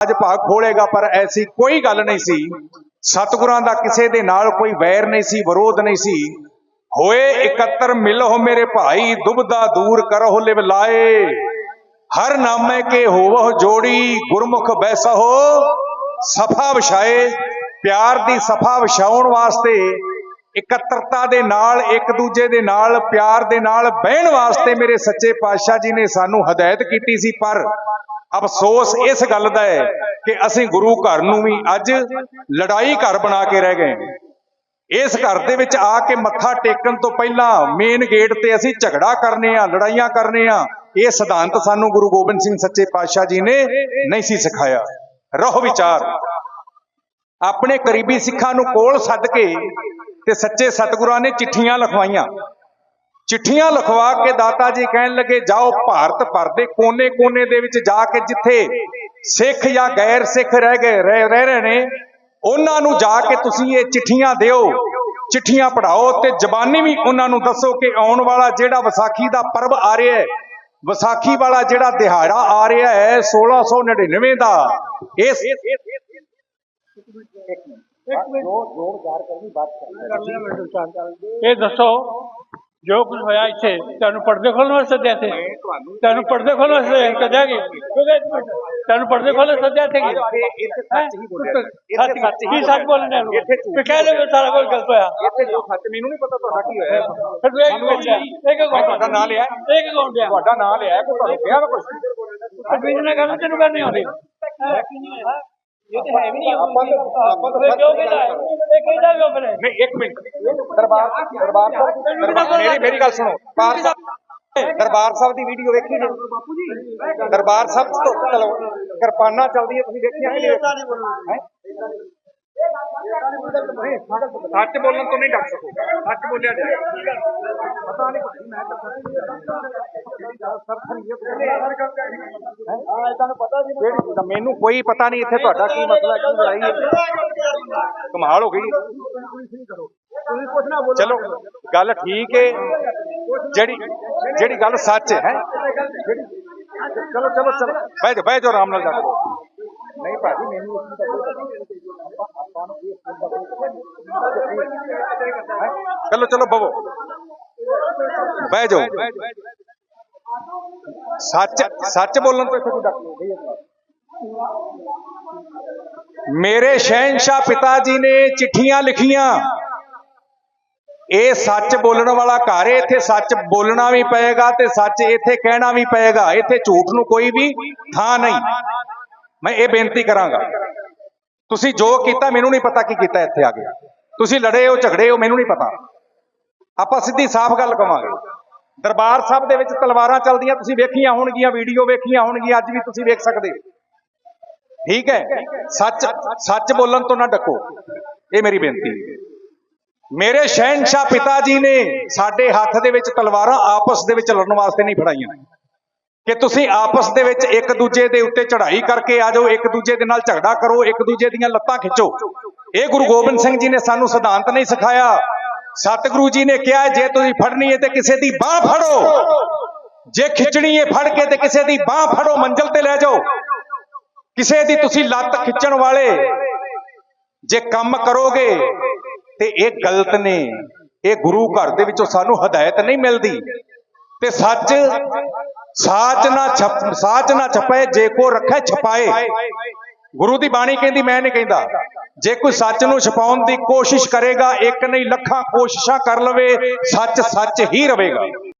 ਅੱਜ ਭਾਗ ਖੋਲੇਗਾ, ਪਰ ਐਸੀ ਕੋਈ ਗੱਲ ਨਹੀਂ ਸੀ। ਸਤਿਗੁਰਾਂ ਦਾ ਕਿਸੇ ਦੇ ਨਾਲ ਕੋਈ ਵੈਰ ਨਹੀਂ ਸੀ, ਵਿਰੋਧ ਨਹੀਂ ਸੀ। ਹੋਏ ਇਕੱਤਰ ਮਿਲੋ ਮੇਰੇ ਭਾਈ, ਦੁਬਦਾ ਦੂਰ ਕਰੋ ਲਿਵ ਲਾਏ। ਹਰ ਨਾਮੇ ਕੇ ਹੋਵਹੁ ਜੋੜੀ, ਗੁਰਮੁਖ ਬੈਸਹੁ, ਸਫਾ ਵਿਛਾਏ। ਪਿਆਰ ਦੀ ਸਫਾ ਵਿਛਾਉਣ ਵਾਸਤੇ ਇਕੱਤਰਤਾ ਦੇ ਨਾਲ, ਇੱਕ ਦੂਜੇ ਦੇ ਨਾਲ, ਪਿਆਰ ਦੇ ਨਾਲ ਬਹਿਣ ਵਾਸਤੇ ਮੇਰੇ ਸੱਚੇ ਪਾਤਸ਼ਾਹ ਜੀ ਨੇ ਸਾਨੂੰ ਹਦਾਇਤ ਕੀਤੀ ਸੀ, ਪਰ ਅਫਸੋਸ ਇਸ ਗੱਲ ਦਾ ਹੈ ਕਿ ਅਸੀਂ ਗੁਰੂ ਘਰ ਨੂੰ ਵੀ ਅੱਜ ਲੜਾਈ ਘਰ ਬਣਾ ਕੇ ਰਹਿ ਗਏ ਇਸ ਘਰ ਦੇ ਵਿੱਚ ਆ ਕੇ ਮੱਥਾ ਟੇਕਣ ਤੋਂ ਪਹਿਲਾਂ ਮੇਨ ਗੇਟ ਤੇ ਅਸੀਂ ਝਗੜਾ ਕਰਨੇ ਆ ਲੜਾਈਆਂ ਕਰਨੇ ਆ ਇਹ ਸਿਧਾਂਤ ਸਾਨੂੰ ਗੁਰੂ ਗੋਬਿੰਦ ਸਿੰਘ ਸੱਚੇ ਪਾਤਸ਼ਾਹ ਜੀ ਨੇ ਨਹੀਂ ਸੀ ਸਿਖਾਇਆ। ਰਹੋ ਵਿਚਾਰ। ਆਪਣੇ ਕਰੀਬੀ ਸਿੱਖਾਂ ਨੂੰ ਕੋਲ ਸੱਦ ਕੇ ਤੇ ਸੱਚੇ ਸਤਿਗੁਰਾਂ ਨੇ ਚਿੱਠੀਆਂ ਲਿਖਵਾਈਆਂ। ਚਿੱਠੀਆਂ ਲਿਖਵਾ ਕੇ ਦਾਤਾ ਜੀ ਕਹਿਣ ਲੱਗੇ ਜਾਓ ਭਾਰਤ ਭਰ ਦੇ ਕੋਨੇ-ਕੋਨੇ ਦੇ ਵਿੱਚ ਜਾ ਕੇ ਜਿੱਥੇ ਸਿੱਖ ਜਾਂ ਗੈਰ ਸਿੱਖ ਰਹਿ ਗਏ ਰਹਿ ਰਹਿ ਨੇ ਉਹਨਾਂ ਨੂੰ ਜਾ ਕੇ ਤੁਸੀਂ ਇਹ ਚਿੱਠੀਆਂ ਦਿਓ ਚਿੱਠੀਆਂ ਪੜਾਓ ਤੇ ਜ਼ਬਾਨੀ ਵੀ ਉਹਨਾਂ ਨੂੰ ਦੱਸੋ ਕਿ ਆਉਣ ਵਾਲਾ ਜਿਹੜਾ ਵਿਸਾਖੀ ਦਾ ਪਰਬ ਆ ਰਿਹਾ ਹੈ ਵਿਸਾਖੀ ਵਾਲਾ ਜਿਹੜਾ ਦਿਹਾੜਾ ਆ ਰਿਹਾ ਹੈ 1699 ਦਾ ਇਸ ਇਹ ਦੱਸੋ ਜੋ ਕੁਝ ਹੋਇਆ ਇੱਥੇ ਤੁਹਾਨੂੰ ਪਰਦੇ ਖੋਲਣ ਵਾਸਤੇ ਸੱਦਿਆ ਤੇ ਤੁਹਾਨੂੰ ਪਰਦੇ ਖੋਲਣ ਵਾਸਤੇ ਸੱਦਿਆ ਕਿ? ਤੁਹਾਨੂੰ ਪਰਦੇ ਖੋਲਣ ਸੱਦਿਆ ਤੇ ਕੀ? ਇੱਥੇ ਸੱਚ ਹੀ। ਸੱਚ ਸੱਚ ਕੀ ਸੱਚ ਬੋਲਣੇ ਨੂੰ ਤੇ ਕਹਿ ਦੇ ਸਾਰਾ ਕੁਝ ਗਲਤ ਹੋਇਆ। ਇੱਥੇ ਜੋ ਸੱਚ ਮੈਨੂੰ ਨਹੀਂ ਪਤਾ ਤੁਹਾਡਾ ਕੀ ਹੋਇਆ। ਫਿਰ ਇੱਕ ਇੱਕ ਤੁਹਾਡਾ ਨਾਂ ਲਿਆ? ਇੱਕ ਕੌਣ ਦਿਆ ਤੁਹਾਡਾ ਨਾਂ ਲਿਆ ਕਿ ਤੁਹਾਨੂੰ ਕਿਹਾ ਵਾ ਕੁਝ ਅਰਬੀਨ ਨੇ ਗੱਲ ਤੈਨੂੰ ਕਰਨੀ ਆਉਂਦੀ। ਇਹ ਤੇ ਹੈ ਵੀ ਨਹੀਂ ਆਪਾਂ ਤਾਂ- ਆਪਾਂ ਤਾਂ ਕਿਉਂ ਕਹਿੰਦਾ ਨਹੀਂ, ਇੱਕ ਮਿੰਟ। ਦਰਬਾਰ ਦਰਬਾਰ ਸਾਹਿਬ ਮੇਰੀ ਮੇਰੀ ਗੱਲ ਸੁਣੋ। ਦਰਬਾਰ ਸਾਹਿਬ ਦਰਬਾਰ ਸਾਹਿਬ ਦੀ ਵੀਡੀਓ ਵੇਖੀ ਜੀ ਦਰਬਾਰ ਸਾਹਿਬ ਤੋਂ ਚਲੋ, ਕਿਰਪਾਨਾਂ ਚੱਲਦੀਆਂ, ਤੁਸੀਂ ਵੇਖੀਆਂ ਕਿ ਨਹੀਂ ਸੱਚ ਬੋਲਣ ਤੋਂ ਨਹੀਂ ਡਰ ਸਕੂਗਾ ਸੱਚ ਬੋਲਿਆ ਜਾਏ। ਪਤਾ ਨਹੀਂ ਮੈਂ ਤੁਹਾਨੂੰ ਮੈਨੂੰ ਕੋਈ ਪਤਾ ਨਹੀਂ ਇੱਥੇ ਤੁਹਾਡਾ ਕੀ ਮਸਲਾ, ਕੀ ਲੜਾਈ ਹੈ। ਕਮਾਲ ਹੋ ਗਈ ਚਲੋ ਗੱਲ ਠੀਕ ਹੈ ਜਿਹੜੀ ਜਿਹੜੀ ਗੱਲ ਸੱਚ ਹੈ ਚਲੋ ਚਲੋ ਚਲੋ ਬਹਿ ਜਾ ਬਹਿ ਜਾ ਆਰਾਮ ਨਾਲ ਜਾ ਕੇ। ਨਹੀਂ ਭਾਜੀ ਮੈਨੂੰ ਇਸ ਦਾ ਕੋਈ ਪਤਾ ਨਹੀਂ। ਆਪਾਂ ਨੂੰ ਇਸ ਗੱਲ ਦਾ ਕੋਈ- ਮੇਰੇ ਸ਼ਹਿਨशाह ਪਿਤਾ ਜੀ ਨੇ ਚਿੱਠੀਆਂ ਲਿਖੀਆਂ। ਇਹ ਸੱਚ ਬੋਲਣ ਵਾਲਾ ਘਰ ਹੈ, ਇੱਥੇ ਸੱਚ ਬੋਲਣਾ ਵੀ ਪਏਗਾ ਤੇ ਸੱਚ ਇੱਥੇ ਕਹਿਣਾ ਵੀ ਪਏਗਾ। ਇੱਥੇ ਝੂਠ ਨੂੰ ਕੋਈ ਵੀ ਥਾਂ ਨਹੀਂ। ਮੈਂ ਇਹ ਬੇਨਤੀ ਕਰਾਂਗਾ। ਤੁਸੀਂ ਜੋ ਕੀਤਾ, ਮੈਨੂੰ ਨਹੀਂ ਪਤਾ ਕੀ ਕੀਤਾ ਇੱਥੇ ਆ ਕੇ। ਤੁਸੀਂ ਲੜੇ ਹੋ, ਝਗੜੇ ਹੋ, ਮੈਨੂੰ ਨਹੀਂ ਪਤਾ। ਆਪਾਂ ਸਿੱਧੀ ਸਾਫ਼ ਗੱਲ ਕਵਾਂਗੇ। ਦਰਬਾਰ ਸਾਹਿਬ ਦੇ ਵਿੱਚ ਤਲਵਾਰਾਂ ਚੱਲਦੀਆਂ, ਤੁਸੀਂ ਵੇਖੀਆਂ ਹੋਣਗੀਆਂ, ਵੀਡੀਓ ਵੇਖੀਆਂ ਹੋਣਗੀਆਂ, ਅੱਜ ਵੀ ਤੁਸੀਂ ਵੇਖ ਸਕਦੇ ਹੋ। ਠੀਕ ਹੈ? ਸੱਚ ਸੱਚ ਬੋਲਣ ਤੋਂ ਨਾ ਡੱਕੋ। ਇਹ ਮੇਰੀ ਬੇਨਤੀ ਹੈ। ਮੇਰੇ ਸ਼ਹਿਨशाह ਪਿਤਾ ਜੀ ਨੇ ਸਾਡੇ ਹੱਥ ਦੇ ਵਿੱਚ ਤਲਵਾਰਾਂ ਆਪਸ ਦੇ ਵਿੱਚ ਲੜਨ ਵਾਸਤੇ ਨਹੀਂ ਫੜਾਈਆਂ। ਕਿ ਤੁਸੀਂ ਆਪਸ ਦੇ ਵਿੱਚ ਇੱਕ ਦੂਜੇ ਦੇ ਉੱਤੇ ਚੜ੍ਹਾਈ ਕਰਕੇ ਆ ਜਾਓ, ਇੱਕ ਦੂਜੇ ਦੇ ਨਾਲ ਝਗੜਾ ਕਰੋ, ਇੱਕ ਦੂਜੇ ਦੀਆਂ ਲੱਤਾਂ ਖਿੱਚੋ। ਇਹ ਗੁਰੂ ਗੋਬਿੰਦ ਸਿੰਘ ਜੀ ਨੇ ਸਾਨੂੰ ਸਿਧਾਂਤ ਨਹੀਂ ਸਿਖਾਇਆ। ਸਤਿਗੁਰੂ ਜੀ ਨੇ ਕਿਹਾ, ਜੇ ਤੁਸੀਂ ਫੜਨੀ ਹੈ ਤੇ ਕਿਸੇ ਦੀ ਬਾਹ ਫੜੋ। ਜੇ ਖਿੱਚਣੀ ਹੈ ਫੜ ਕੇ ਤੇ ਕਿਸੇ ਦੀ ਬਾਹ ਫੜੋ, ਮੰਜ਼ਲ ਤੇ ਲੈ ਜਾਓ। ਕਿਸੇ ਦੀ ਤੁਸੀਂ ਲੱਤ ਖਿੱਚਣ ਵਾਲੇ ਜੇ ਕੰਮ ਕਰੋਗੇ, ਤੇ ਇਹ ਗਲਤ ਨੇ। ਇਹ ਗੁਰੂ ਘਰ ਦੇ ਵਿੱਚੋਂ ਸਾਨੂੰ ਹਦਾਇਤ ਨਹੀਂ ਮਿਲਦੀ। ਤੇ ਸੱਚ, ਸਾਚ ਨਾ ਛਪ, ਸਾਚ ਨਾ ਛਪੇ ਜੇ ਕੋ ਰੱਖੇ ਛਪਾਏ। ਗੁਰੂ ਦੀ ਬਾਣੀ ਕਹਿੰਦੀ, ਮੈਂ ਨਹੀਂ ਕਹਿੰਦਾ। ਜੇ ਕੋਈ ਸੱਚ ਨੂੰ ਛਪਾਉਣ ਦੀ ਕੋਸ਼ਿਸ਼ ਕਰੇਗਾ, ਇੱਕ ਨਹੀਂ, ਲੱਖਾਂ ਕੋਸ਼ਿਸ਼ਾਂ ਕਰ ਲਵੇ, ਸੱਚ ਸੱਚ ਹੀ ਰਹੇਗਾ।